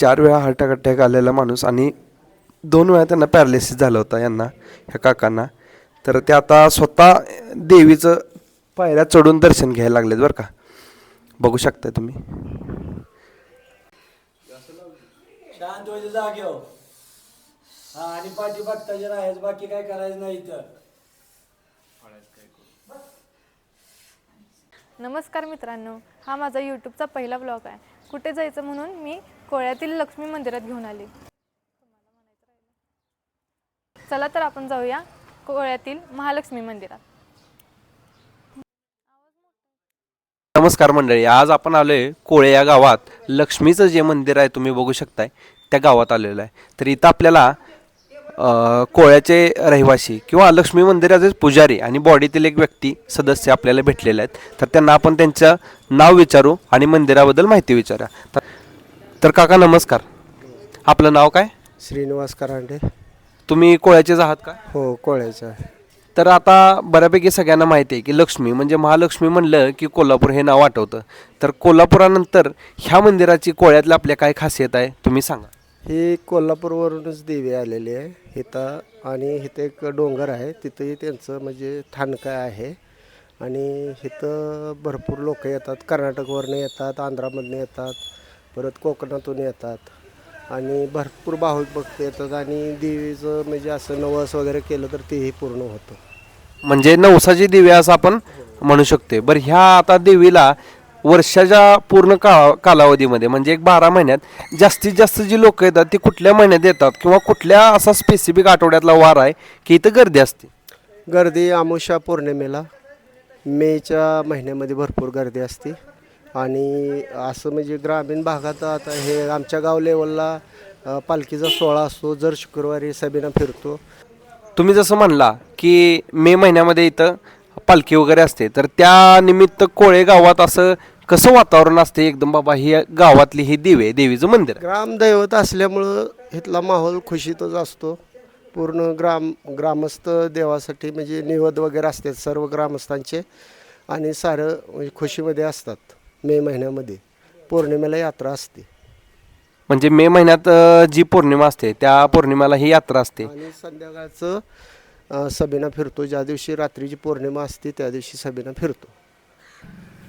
चार वेळा heart attack आलेला माणूस आणि दोन वेळा त्यांना पॅरालिसिस झालं होतं यांना ह्या काकांना. तर ते आता स्वतः देवीचं पायऱ्या चढून दर्शन घ्यायला लागलेत बरं का. बघू शकता तुम्ही. शांत व्हायचं जागेवर हा. आणि पाठी बघताचे राहायचं बाकी काय करायचं नाही तर नमस्कार मित्रांनो हा माझा यूट्यूबचा पहिला ब्लॉग आहे. कुठे जायचं म्हणून मी कोळ्यातील लक्ष्मी मंदिरात घेऊन आले. चला तर आपण जाऊया कोळ्यातील महालक्ष्मी मंदिरात. नमस्कार मंडळी आज आपण आलोय कोळे या गावात. लक्ष्मीचं जे मंदिर आहे तुम्ही बघू शकताय त्या गावात आलेलं आहे. तर इथं आपल्याला कोळ्याचे रहिवासी किंवा लक्ष्मी मंदिराचे पुजारी आणि बॉडीतील एक व्यक्ती सदस्य आपल्याला भेटलेले आहेत. तर त्यांना आपण त्यांचं नाव विचारू आणि मंदिराबद्दल माहिती विचारा तर तर काका नमस्कार. आपलं नाव काय? श्रीनिवास करांडे. तुम्ही कोळ्याचेच आहात का? हो कोळ्याचं आहे. तर आता बऱ्यापैकी सगळ्यांना माहिती आहे की लक्ष्मी म्हणजे महालक्ष्मी म्हणलं की कोल्हापूर हे नाव आठवतं. तर कोल्हापुरानंतर ह्या मंदिराची कोळ्यातल्या आपल्या काय खासियत आहे तुम्ही सांगा. ही कोल्हापूरवरूनच देवी आलेली आहे. इथं आणि इथं एक डोंगर आहे. तिथंही त्यांचं म्हणजे ठाणकाय आहे. आणि इथं भरपूर लोक येतात. कर्नाटकवरनं येतात आंध्रामधनं येतात. परत कोकणातून येतात. आणि भरपूर भाविक भक्त येतात आणि देवीचं म्हणजे असं नवस वगैरे केलं तर तेही पूर्ण होतं. म्हणजे नवसाची देवी असं आपण म्हणू शकतो बरं ह्या आता देवीला वर्षाच्या पूर्ण का कालावधीमध्ये म्हणजे एक बारा महिन्यात जास्तीत जास्त जी लोक येतात ती कुठल्या महिन्यात येतात किंवा कुठल्या असा स्पेसिफिक आठवड्यातला वार आहे की इथं गर्दी असते? गर्दी अमावस्या पौर्णिमेला मेच्या महिन्यामध्ये भरपूर गर्दी असते. आणि असं म्हणजे ग्रामीण भागात आता हे आमच्या गाव लेवलला पालखीचा सोहळा असतो जर शुक्रवारी सभेनं फिरतो. तुम्ही जसं म्हणला की मे महिन्यामध्ये इथं पालखी वगैरे असते तर त्या निमित्त कोळे गावात असं कसं वातावरण असते एकदम बाबा? ही गावातली ही देवी आहे देवीचं मंदिर ग्रामदैवत असल्यामुळं इथला माहोल खुशीतच असतो. पूर्ण ग्राम ग्रामस्थ देवासाठी म्हणजे निवद वगैरे असतात सर्व ग्रामस्थांचे. आणि सारं म्हणजे खुशीमध्ये असतात. मे महिन्यामध्ये. पौर्णिमेला यात्रा असते. म्हणजे मे महिन्यात अं, जी पौर्णिमा असते त्या पौर्णिमेला ही यात्रा असते. आणि संध्याकाळचं अ, सभेनं फिरतो. ज्या दिवशी रात्रीची पौर्णिमा असते त्या दिवशी सभेनं फिरतो.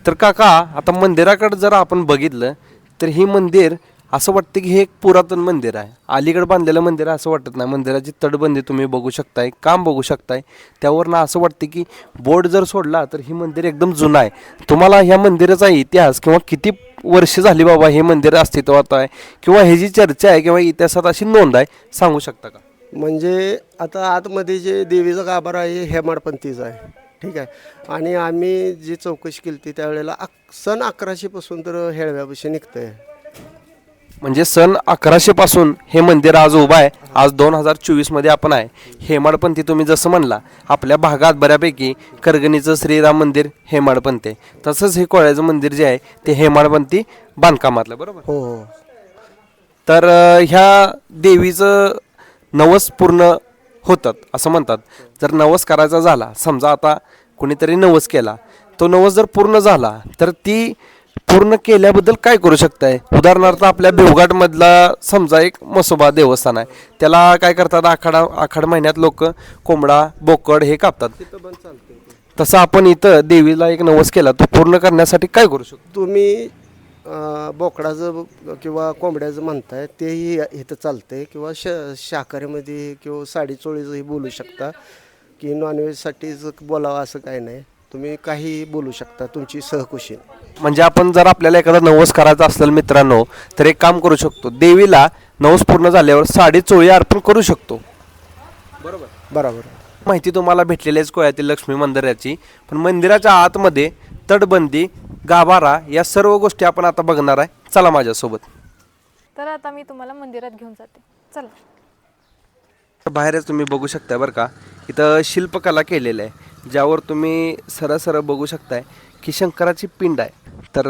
तर काका आता मंदिराकडे जर आपण बघितलं तर ही मंदिर असं वाटतं की हे एक पुरातन मंदिर आहे. अलीकडे बांधलेलं मंदिर आहे असं वाटत नाही. मंदिराची तटबंदी तुम्ही बघू शकताय काम बघू शकताय. त्यावरनं असं वाटतं की बोर्ड जर सोडला तर हे मंदिर एकदम जुनं आहे. तुम्हाला ह्या मंदिराचा इतिहास किंवा किती वर्ष झाली बाबा हे मंदिर अस्तित्वात आहे किंवा ह्याची चर्चा आहे किंवा इतिहासात अशी नोंद आहे सांगू शकता का? म्हणजे आता आतमध्ये जे देवीचा गाभारा आहे हेमाडपंथीचा आहे. ठीक आहे? आणि आम्ही जी चौकशी केली ती त्यावेळेला अक सन अकराशेपासून तर हेळव्यापाशी निघतं आहे म्हणजे सन अकराशे पासून हे मंदिर आज उभं आहे. आज दोन हजार चोवीसमध्ये आपण आहे. हेमाडपंथी तुम्ही जसं म्हणला आपल्या भागात बऱ्यापैकी करगणीचं श्रीराम मंदिर हेमाडपंथी आहे. तसंच हे कोळ्याचं मंदिर जे आहे ते हेमाडपंथी बांधकामातलं बरोबर? हो हो. तर अं, ह्या देवीचं नवस पूर्ण होतात असं म्हणतात. जर नवस करायचा झाला समजा आता कुणीतरी नवस केला तो नवस जर पूर्ण झाला तर ती पूर्ण केल्याबद्दल काय करू शकताय? उदाहरणार्थ आपल्या भिवघाट मधला समजा एक मसोबा देवस्थान आहे. त्याला काय करतात? आखाडा आखाड महिन्यात लोक कोंबडा बोकड हे कापतात. तसं आपण इथं देवीला एक नवस केला तो पूर्ण करण्यासाठी काय करू शकतो? तुम्ही बोकडाचं किंवा कोंबड्याचं म्हणताय तेही इथं चालतंय किंवा श शाकाहारीमध्ये किंवा साडी चोळीचंही बोलू शकता की नॉनव्हेजसाठीच बोलावं असं काही नाही. तुम्ही काहीही बोलू शकता तुमची सहकुशी. म्हणजे आपण जर आपल्याला एखादा नवस करायचा असेल मित्रांनो तर एक काम करू शकतो. देवीला नवस पूर्ण झाल्यावर साडी चोळी अर्पण करू शकतो. बरोबर. माहिती तुम्हाला भेटलेलीच कोळ्यातील लक्ष्मी मंदिराची. पण मंदिराच्या आतमध्ये तटबंदी गाभारा या सर्व गोष्टी आपण आता बघणार आहे. चला माझ्यासोबत. तर आता मी तुम्हाला मंदिरात घेऊन जाते. चला. बाहेरच तुम्ही बघू शकताय बरं का. इथं शिल्पकला केलेलं आहे ज्यावर तुम्ही सरळ सरळ बघू शकताय की शंकराची पिंड आहे. तर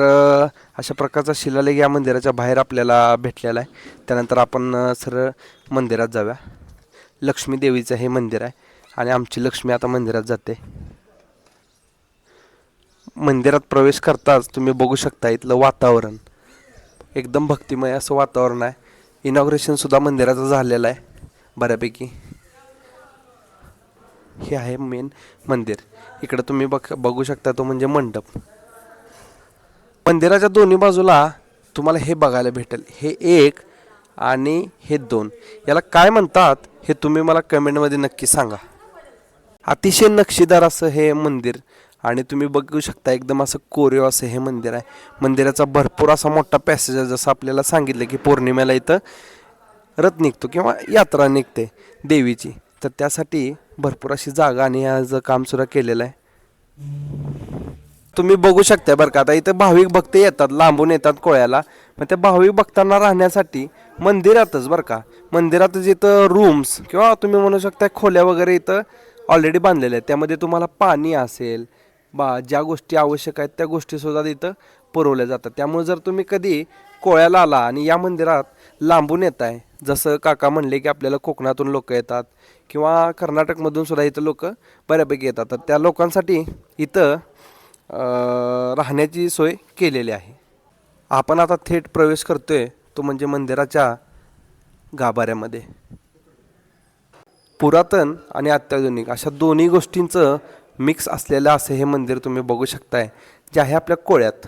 अशा प्रकारचा शिलालेख या मंदिराच्या बाहेर आपल्याला भेटलेला आहे. त्यानंतर आपण सरळ मंदिरात जाऊया. लक्ष्मी देवीचं हे मंदिर आहे आणि आमची लक्ष्मी आता मंदिरात जाते. मंदिरात प्रवेश करताच तुम्ही बघू शकता इथलं वातावरण. एकदम भक्तिमय असं वातावरण आहे. इनॉग्रेशनसुद्धा मंदिराचं झालेलं आहे. बऱ्यापैकी. हे आहे मेन मंदिर. इकडं तुम्ही बघ बघू शकता तो म्हणजे मंडप. मंदिराच्या दोन्ही बाजूला तुम्हाला हे बघायला भेटेल. हे एक आणि हे दोन. याला काय म्हणतात हे तुम्ही मला कमेंटमध्ये नक्की सांगा. अतिशय नक्षीदार असं हे मंदिर आणि तुम्ही बघू शकता एकदम असं कोरीव असं हे मंदिर आहे. मंदिराचा भरपूर असा मोठा पॅसेज आहे जसं आपल्याला सांगितलं की पौर्णिमेला इथं रथ निघतो किंवा यात्रा निघते देवीची. तर त्यासाठी भरपूर अशी जागा आणि आज काम सुद्धा केलेलं आहे. तुम्ही बघू शकता बरं का आता इथं भाविक भक्त येतात लांबून येतात कोळ्याला. मग त्या भाविक भक्तांना राहण्यासाठी मंदिरातच बरं का मंदिरातच इथं रूम्स किंवा तुम्ही म्हणू शकता खोल्या वगैरे इथं ऑलरेडी बांधलेल्या आहेत. त्यामध्ये तुम्हाला पाणी असेल बा ज्या गोष्टी आवश्यक आहेत त्या गोष्टीसुद्धा इथं पुरवल्या जातात. त्यामुळे जर तुम्ही कधी कोळ्याला आला आणि या मंदिरात लांबून येत आहे जसं काका म्हणले की आपल्याला कोकणातून लोक येतात किंवा कर्नाटकमधून सुद्धा इथं लोक बऱ्यापैकी येतात. तर त्या लोकांसाठी इथं राहण्याची सोय केलेली आहे. आपण आता थेट प्रवेश करतो आहे तो म्हणजे मंदिराच्या गाभाऱ्यामध्ये. पुरातन आणि अत्याधुनिक अशा दोन्ही गोष्टींचं मिक्स असलेलं असं हे मंदिर तुम्ही बघू शकताय जे आहे आपल्या कोळ्यात.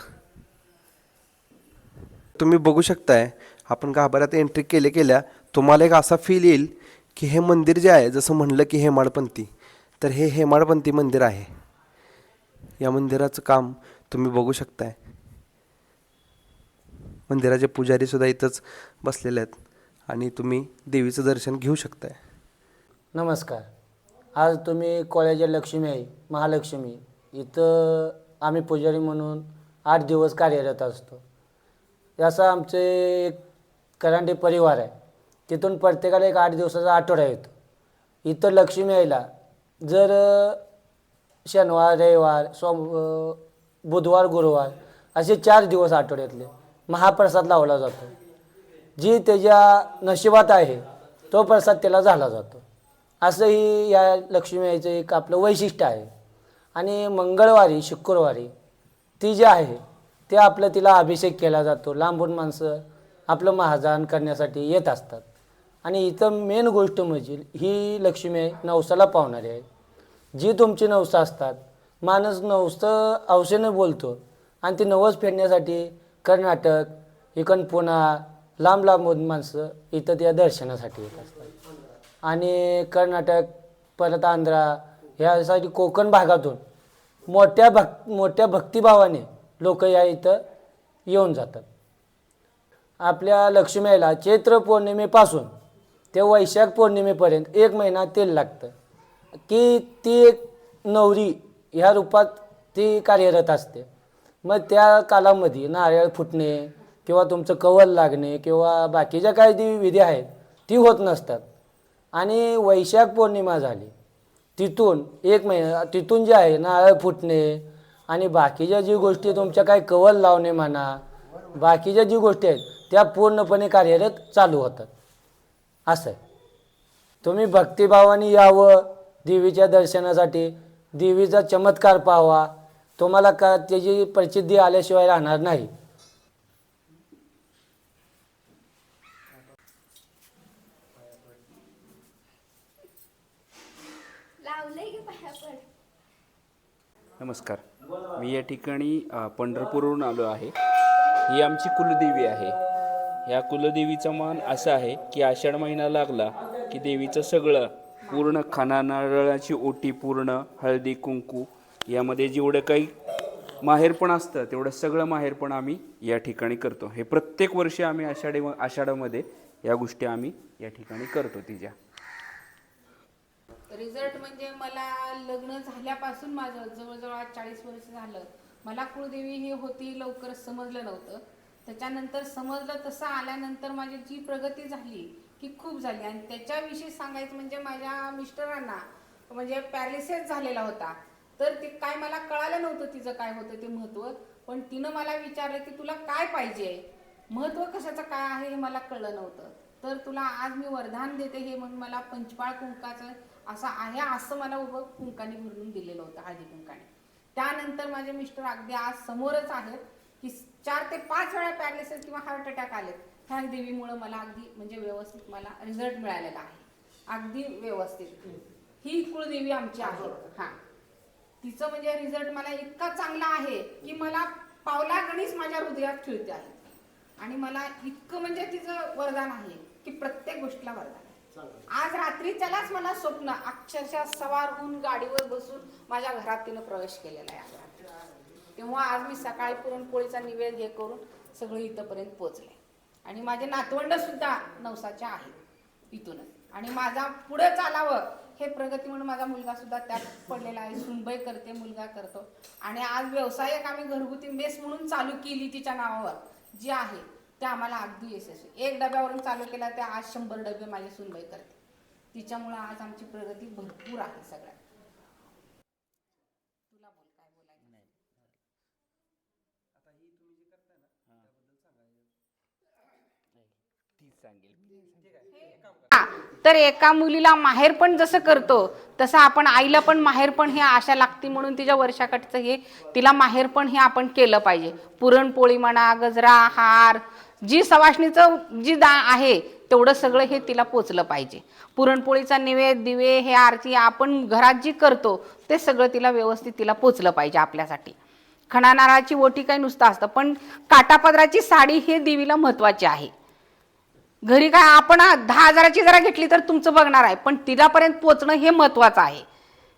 तुम्ही बघू शकताय आपण गाभाऱ्यात एंट्री केले केल्या तुम्हाला एक असा फील येईल की हे मंदिर जे आहे जसं म्हणलं की हेमाडपंथी तर हे हेमाडपंथी मंदिर आहे. या मंदिराचं काम तुम्ही बघू शकताय. मंदिराचे पुजारीसुद्धा इथंच बसलेले आहेत आणि तुम्ही देवीचं दर्शन घेऊ शकताय. नमस्कार. आज तुम्ही कोळ्याच्या लक्ष्मी आहे महालक्ष्मी. इथं आम्ही पुजारी म्हणून आठ दिवस कार्यरत असतो. याचा आमचे एक करांडे परिवार आहे. तिथून प्रत्येकाला एक आठ दिवसाचा आठवडा येतो. इथं लक्ष्मी यायला जर शनिवार रविवार सोम बुधवार गुरुवार असे चार दिवस आठवड्यातले महाप्रसाद लावला जातो. जी त्याच्या नशिबात आहे तो प्रसाद त्याला झाला जातो. असंही या लक्ष्मी एक आपलं वैशिष्ट्य आहे. आणि मंगळवारी शुक्रवारी ती जी आहे ते आपलं तिला अभिषेक केला जातो. लांबून माणसं आपलं महाजान करण्यासाठी येत असतात. आणि इथं मेन गोष्ट म्हणजे ही लक्ष्मी आहे नवसाला पावणारी आहे. जी तुमची नवसं असतात माणूस नवसं अवशेनं बोलतो आणि ती नवस फेडण्यासाठी कर्नाटक इकडं पुणा लांब लांबून माणसं इथं त्या दर्शनासाठी येत असतात. आणि कर्नाटक परत आंध्रा ह्यासाठी कोकण भागातून मोठ्या भक् मोठ्या भक्तिभावाने लोक या इथं येऊन जातात. आपल्या लक्ष्मीला चैत्र पौर्णिमेपासून ते वैशाख पौर्णिमेपर्यंत एक महिना तेल लागतं. की ती एक नवरी ह्या रूपात ती कार्यरत असते. मग त्या कालामध्ये नारळ फुटणे किंवा तुमचं कवल लागणे किंवा बाकीच्या काही जी विधी आहेत ती होत नसतात. आणि वैशाख पौर्णिमा झाली तिथून एक महिना तिथून जे आहे नारळ फुटणे आणि बाकीच्या जी गोष्टी तुमच्या काही कवल लावणे म्हणा बाकीच्या जी गोष्टी आहेत त्या पूर्णपणे कार्यरत चालू होतात. असं आहे. तुम्ही भक्तिभावाने यावं देवीच्या दर्शनासाठी देवीचा चमत्कार पाहावा. तुम्हाला का त्याची प्रसिद्धी आल्याशिवाय राहणार नाही. नमस्कार. मी या ठिकाणी पंढरपूरवरून आलो आहे. ही आमची कुलदेवी आहे. ह्या कुलदेवीचा मान असा आहे की आषाढ महिना लागला की देवीचं सगळं पूर्ण खाना नारळाची ओटी पूर्ण हळदी कुंकू यामध्ये जेवढं काही माहेरपण असतं तेवढं सगळं माहेरपण आम्ही या ठिकाणी करतो. हे प्रत्येक वर्षी आम्ही आषाढी आषाढामध्ये या गोष्टी आम्ही या ठिकाणी करतो तिच्या. रिझल्ट म्हणजे मला लग्न झाल्यापासून माझं जवळजवळ आज चाळीस वर्ष झालं. मला कुळदेवी ही होती लवकर समजलं नव्हतं. त्याच्यानंतर समजलं तसं आल्यानंतर माझी जी प्रगती झाली ती खूप झाली. आणि त्याच्याविषयी सांगायचं म्हणजे माझ्या मिस्टरांना म्हणजे पॅरालिसिस झालेला होता. तर ते काय मला कळालं नव्हतं तिचं काय होतं ते महत्त्व पण तिनं मला विचारलं की तुला काय पाहिजे? महत्त्व कशाचं काय आहे हे मला कळलं नव्हतं. तर तुला आज मी वरदान देते हे म्हणून मला पंचपाळ कुंकाचं असं आहे असं मला उभं कुंकाने भरून दिलेलं होतं हळदी कुंकाने. त्यानंतर माझे मिस्टर अगदी आज समोरच आहेत. की चार ते पाच वेळा पॅरालिसिस किंवा हार्ट अटॅक आलेत ह्या देवीमुळं मला अगदी म्हणजे व्यवस्थित मला रिझल्ट मिळालेला आहे. अगदी व्यवस्थित. ही कुळदेवी आमची आहे. हा. तिचं म्हणजे रिझल्ट मला इतका चांगला आहे की मला पावला गणीस माझ्या हृदयात खेळते आहे. आणि मला इतकं म्हणजे तिचं वरदान आहे की प्रत्येक गोष्टीला वरदान आहे. आज रात्री त्यालाच मला स्वप्न अक्षरशः सवार होऊन गाडीवर बसून माझ्या घरात तिनं प्रवेश केलेला आहे. आज रात्री. तेव्हा आज मी सकाळी पुरणपोळीचा निवेद हे करून सगळं इथंपर्यंत पोचले आणि माझे नातवंडसुद्धा नवसाच्या आहेत इथूनच. आणि माझा पुढं चालावं हे प्रगती म्हणून माझा मुलगा सुद्धा त्यात पडलेला आहे. सुनबाई करते मुलगा करतो. आणि आज व्यवसायिक आम्ही घरगुती मेस म्हणून चालू केली तिच्या नावावर जी आहे ते आम्हाला अगदी यशस्वी. एक डब्यावरून चालू केला त्या आज शंभर डबे माझी सुनबाई करते. तिच्यामुळं आज आमची प्रगती भरपूर आहे सगळ्यात तुला बोल काय बोलायचं तीच सांगेल हा, तर एका मुलीला माहेर पण जसं करतो तसं आपण आईला पण माहेर पण हे आशा लागती म्हणून तिच्या वर्षाकाठचं हे तिला माहेर पण हे आपण केलं पाहिजे. पुरणपोळी म्हणा गजरा हार जी सवासणीचं जी दा आहे तेवढं सगळं हे तिला पोचलं पाहिजे. पुरणपोळीचा निवेद दिवे हे आरती आपण घरात जी करतो ते सगळं तिला व्यवस्थित तिला पोचलं पाहिजे आपल्यासाठी. खणा नारळाची ओटी काही नुसतं असतं पण काटापदराची साडी हे देवीला महत्वाची आहे. घरी काय आपण दहा हजाराची जरा घेतली तर तुमचं बघणार आहे. पण तिलापर्यंत पोचणं हे महत्वाचं आहे.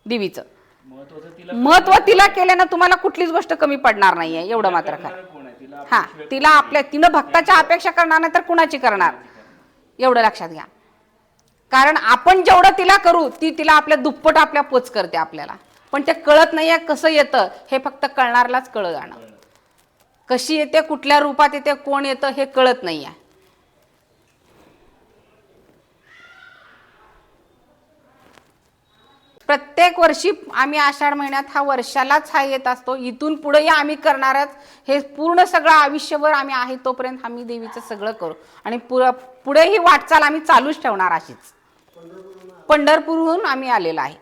देवीचं. महत्वाचं तिला महत्त्व तिला केल्यानं तुम्हाला कुठलीच गोष्ट कमी पडणार नाहीये एवढं मात्र खरं. कोण आहे? तिला हा तिला आपल्या तिनं भक्ताच्या अपेक्षा करणार नाही तर कुणाची करणार? एवढं लक्षात घ्या. कारण आपण जेवढं तिला करू ती तिला आपल्या दुप्पट आपल्या पोच करते आपल्याला. पण ते कळत नाहीये कसं येतं हे फक्त कळणारलाच कळ जाणं. कशी येते कुठल्या रूपात येते कोण येतं हे कळत नाहीये. प्रत्येक वर्षी आम्ही आषाढ महिन्यात हा वर्षालाच हा येत असतो. इथून पुढेही आम्ही करणारच. हे पूर्ण सगळं आयुष्यभर आम्ही आहे तोपर्यंत आम्ही देवीचं सगळं करू. आणि पुर पुढे ही वाटचाल आम्ही चालूच ठेवणार अशीच. पंढरपूरहून आम्ही आलेलो आहे.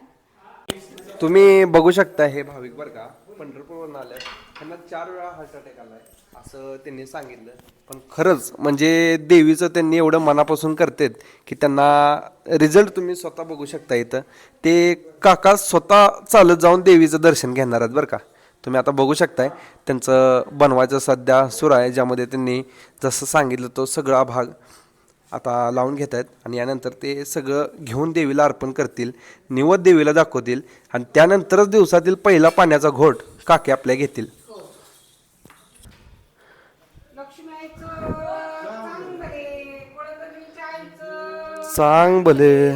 तुम्ही बघू शकता हे भाविक बरं का पंढरपूरवरून आले त्यांना चार वेळा हार्ट अटॅक आलाय. असं त्यांनी सांगितलं. पण खरंच म्हणजे देवीचं त्यांनी एवढं मनापासून करतात की त्यांना रिझल्ट तुम्ही स्वतः बघू शकता इथं. ते काका स्वतः चालत जाऊन देवीचं दर्शन घेणार आहेत बरं का. तुम्ही आता बघू शकताय त्यांचं बनवायचं सध्या सुरू आहे ज्यामध्ये त्यांनी जसं सांगितलं तो सगळा भाग आता लावून घेत आहेत आणि यानंतर ते सगळं घेऊन देवीला अर्पण करतील निवद देवीला दाखवतील आणि त्यानंतरच दिवसातील पहिला पाण्याचा घोट काके आपल्या घेतील. सांग भले.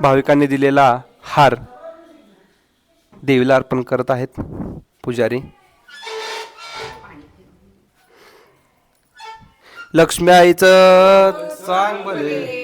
भाविकांनी दिलेला हार देवीला अर्पण करत आहेत पुजारी. लक्ष्मी आईचं सांग भले.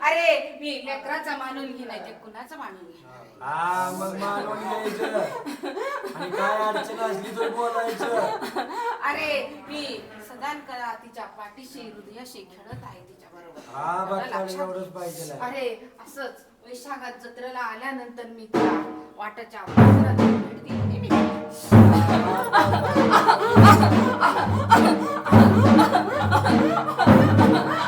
अरे मी लेकराचा मानून घे नाही ते कुणाचा मानून घे हा मग मानून घ्यायचं. आणि काय अडचण असली तर बोलायचं. अरे मी सदान करा तिच्या पाठीशी हृदयाशी खेळत आहे तिच्या हा बरोबर बघ एवढंच पाहिजे अरे असंच वैशाखात जत्रेला आल्यानंतर मी तिला वाटाच्या मंदिरात भेट दिली मी Ha ha ha!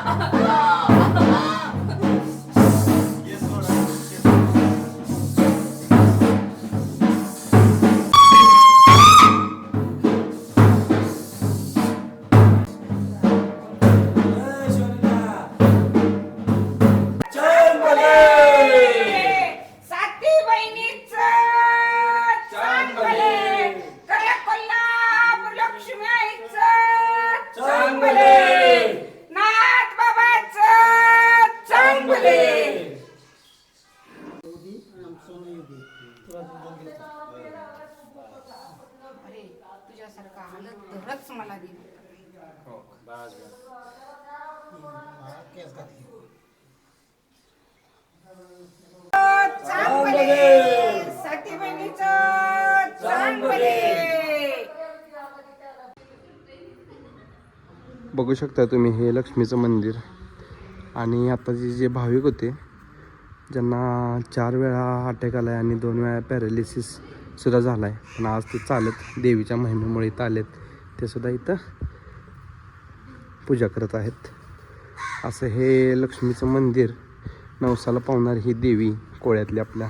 बघू शकता तुम्ही हे लक्ष्मीचं मंदिर. आणि आता जे जे भाविक होते ज्यांना चार वेळा अटॅक आला आहे आणि दोन वेळा पॅरालिसिस सुद्धा झाला आहे पण आज ते चालत देवीच्या महिमेमुळे इथं आलेत. ते सुद्धा इथं पूजा करत आहेत. असं हे लक्ष्मीचं मंदिर नवसाला पावणारी ही देवी कोळ्यातली आपल्या.